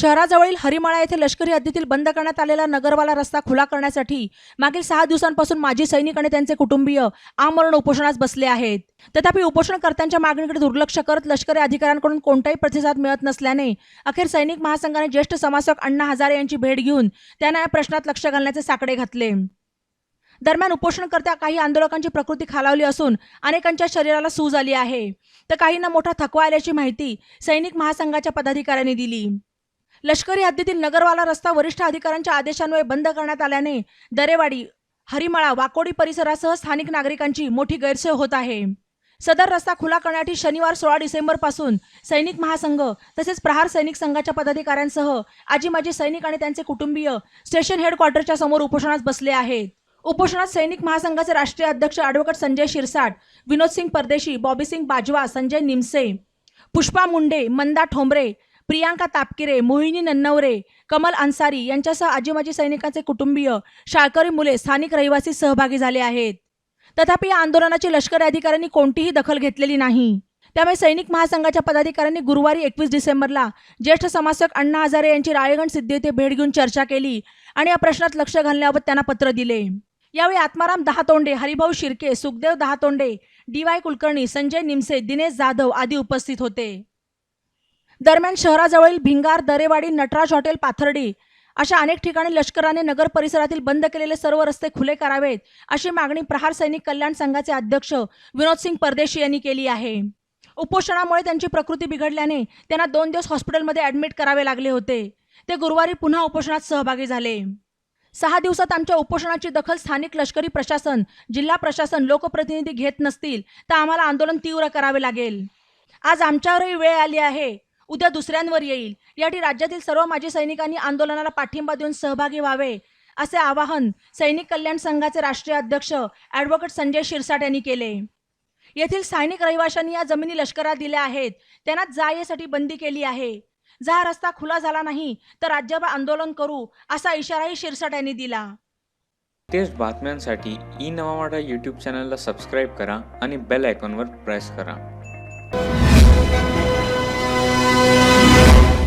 शहराजवळील हरिमाळा येथे लष्करी हद्दीतील बंद करण्यात आलेला नगरवाला रस्ता खुला करण्यासाठी मागील सहा दिवसांपासून माजी सैनिक आणि त्यांचे कुटुंबीय आमरण उपोषणास बसले आहेत. तथापि उपोषणकर्त्यांच्या मागणीकडे दुर्लक्ष करत लष्करी अधिकाऱ्यांकडून कोणताही प्रतिसाद मिळत नसल्याने अखेर सैनिक महासंघाने ज्येष्ठ समाजसेवक अण्णा हजारे यांची भेट घेऊन त्यांना या प्रश्नात लक्ष घालण्याचे साकडे घातले. दरम्यान उपोषणकर्त्या काही आंदोलकांची प्रकृती खालावली असून अनेकांच्या शरीराला सूज आली आहे. तर काहींना मोठा थकवा आल्याची माहिती सैनिक महासंघाच्या पदाधिकाऱ्यांनी दिली. लष्करी हद्दीतील नगरवाला रस्ता वरिष्ठ अधिकाऱ्यांच्या आदेशान्वये बंद करण्यात आल्याने दरेवाडी हरिमाळा वाकोडी परिसरासह स्थानिक नागरिकांची मोठी गैरसोय होत आहे. सदर रस्ता खुला करण्यासाठी शनिवार सोळा डिसेंबरपासून सैनिक महासंघ तसेच प्रहार सैनिक संघाच्या पदाधिकाऱ्यांसह आजी माजी सैनिक आणि त्यांचे कुटुंबीय स्टेशन हेडक्वार्टरच्या समोर उपोषणात बसले आहेत. उपोषणात सैनिक महासंघाचे राष्ट्रीय अध्यक्ष ॲडव्होकेट संजय शिरसाट विनोद सिंग परदेशी बॉबी सिंग बाजवा संजय निमसे पुष्पा मुंडे मंदा ठोंबरे प्रियांका तापकिरे मोहिनी नन्नवरे कमल अन्सारी यांच्यासह आजीमाजी सैनिकांचे कुटुंबीय शाळकरी मुले स्थानिक रहिवासी सहभागी झाले आहेत. तथापि या आंदोलनाची लष्करी अधिकाऱ्यांनी कोणतीही दखल घेतलेली नाही. त्यामुळे सैनिक महासंघाच्या पदाधिकाऱ्यांनी गुरुवारी एकवीस डिसेंबरला ज्येष्ठ समाजसेवक अण्णा हजारे यांची राळेगण सिद्धी येथे भेट घेऊन चर्चा केली आणि या प्रश्नात लक्ष घालण्याबाबत त्यांना पत्र दिले. यावेळी आत्माराम दहातोंडे हरिभाऊ शिर्के सुखदेव दहातोंडे डी वाय कुलकर्णी संजय निमसे दिनेश जाधव आदी उपस्थित होते. दरम्यान शहराजवळील भिंगार दरेवाडी नटराज हॉटेल पाथर्डी अशा अनेक ठिकाणी लष्कराने नगर परिसरातील बंद केलेले सर्व रस्ते खुले करावेत अशी मागणी प्रहार सैनिक कल्याण संघाचे अध्यक्ष विनोद सिंग परदेशी यांनी केली आहे. उपोषणामुळे त्यांची प्रकृती बिघडल्याने त्यांना दोन दिवस हॉस्पिटलमध्ये ॲडमिट करावे लागले होते. ते गुरुवारी पुन्हा उपोषणात सहभागी झाले. सहा दिवसात आमच्या उपोषणाची दखल स्थानिक लष्करी प्रशासन जिल्हा प्रशासन लोकप्रतिनिधी घेत नसतील तर आम्हाला आंदोलन तीव्र करावे लागेल. आज आमच्यावरही वेळ आली आहे. उद्या दुसऱ्यांवर येईल. यासाठी राज्यातील सर्व माजी सैनिकांनी आंदोलनाला पाठिंबा देऊन सहभागी व्हावे असे आवाहन सैनिक कल्याण संघाचे राष्ट्रीय अध्यक्ष ॲडव्होकेट संजय शिरसाट यांनी केले. येथील स्थानिक रहिवाशांनी या जमिनी लष्करात दिल्या आहेत. त्यांना जा येसाठी बंदी केली आहे. जा हा रस्ता खुला झाला नाही तर राज्यभर आंदोलन करू असा इशाराही शिरसाट यांनी दिला. तेच बातम्यांसाठी ई नवा यूट्यूब चॅनलला सबस्क्राईब करा आणि बेल आयकॉनवर प्रेस करा.